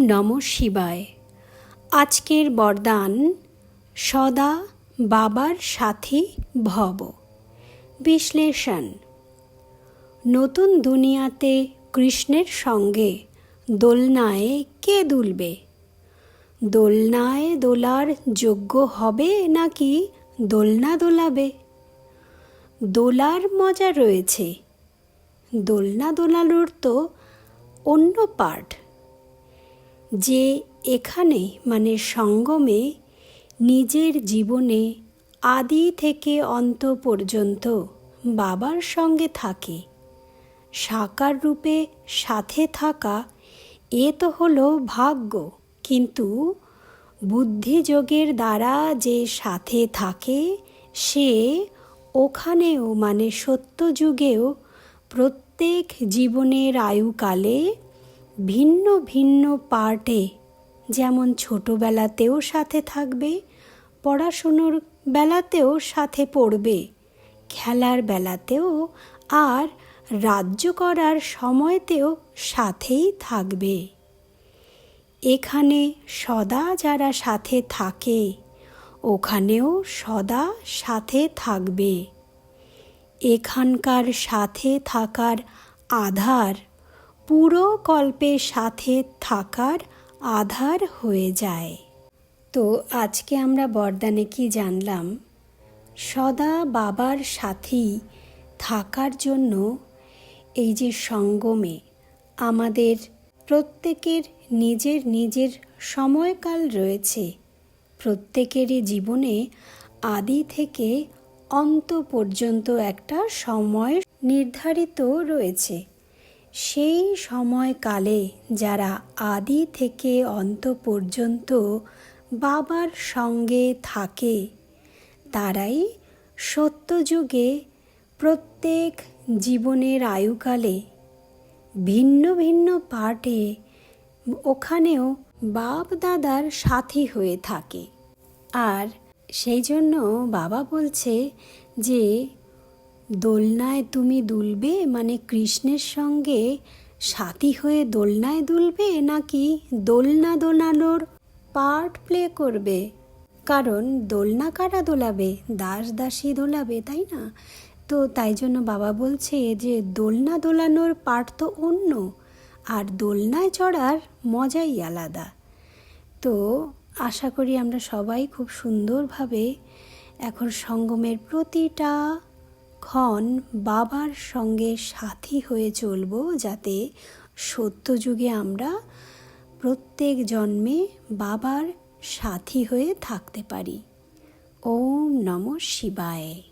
নম শিবায়। আজকের বরদান সদা বাবার সাথী ভব। বিশ্লেষণ। নতুন দুনিয়াতে কৃষ্ণের সঙ্গে দোলনায় কে দুলবে? দোলনায় দোলার যোগ্য হবে নাকি দোলনা দোলাবে? দোলার মজা রয়েছে। দোলনা দোলানোর তো অন্য পার্ট। যে এখানে মানে সঙ্গমে নিজের জীবনে আদি থেকে অন্ত পর্যন্ত বাবার সঙ্গে থাকে। সাকার রূপে সাথে থাকা এ তো হলো ভাগ্য, কিন্তু বুদ্ধিযোগের দ্বারা যে সাথে থাকে, সে ওখানেও মানে সত্যযুগেও প্রত্যেক জীবনের আয়ুকালে ভিন্ন ভিন্ন পার্টে, যেমন ছোটোবেলাতেও সাথে থাকবে, পড়াশুনোর বেলাতেও সাথে পড়বে, খেলার বেলাতেও আর রাজ্য করার সময়তেও সাথেই থাকবে। এখানে সদা যারা সাথে থাকে, ওখানেও সদা সাথে থাকবে। এখানকার সাথে থাকার আধার পুরো কল্পে সাথে থাকার আধার হয়ে যায়। তো আজকে আমরা বরদানে কি জানলাম? সদা বাবার সাথী থাকার জন্য এই যে সঙ্গমে আমাদের প্রত্যেকের নিজের নিজের সময়কাল রয়েছে, প্রত্যেকেরই জীবনে আদি থেকে অন্ত পর্যন্ত একটা সময় নির্ধারিত রয়েছে। সেই সময়কালে যারা আদি থেকে অন্ত পর্যন্ত বাবার সঙ্গে থাকে, তারাই সত্যযুগে প্রত্যেক জীবনের আয়ুকালে ভিন্ন ভিন্ন পার্টে ওখানেও বাপ দাদার সাথী হয়ে থাকে। আর সেই জন্য বাবা বলছে যে দোলনায় তুমি দুলবে? মানে কৃষ্ণের সঙ্গে সাথী হয়ে দোলনায় দুলবে নাকি দোলনা দোলানোর পার্ট প্লে করবে? কারণ দোলনা কারা দোলাবে? দাস দাসী দোলাবে, তাই না? তো তাই জন্য বাবা বলছে যে দোলনা দোলানোর পার্ট তো অন্য, আর দোলনায় চড়ার মজাই আলাদা। তো আশা করি আমরা সবাই খুব সুন্দরভাবে এখন সঙ্গমের প্রতিটা ক্ষণ বাবার সঙ্গে সাথী হয়ে চলব যাতে সত্যযুগে আমরা প্রত্যেক জন্মে বাবার সাথী হয়ে থাকতে পারি। ওম নম শিবায়।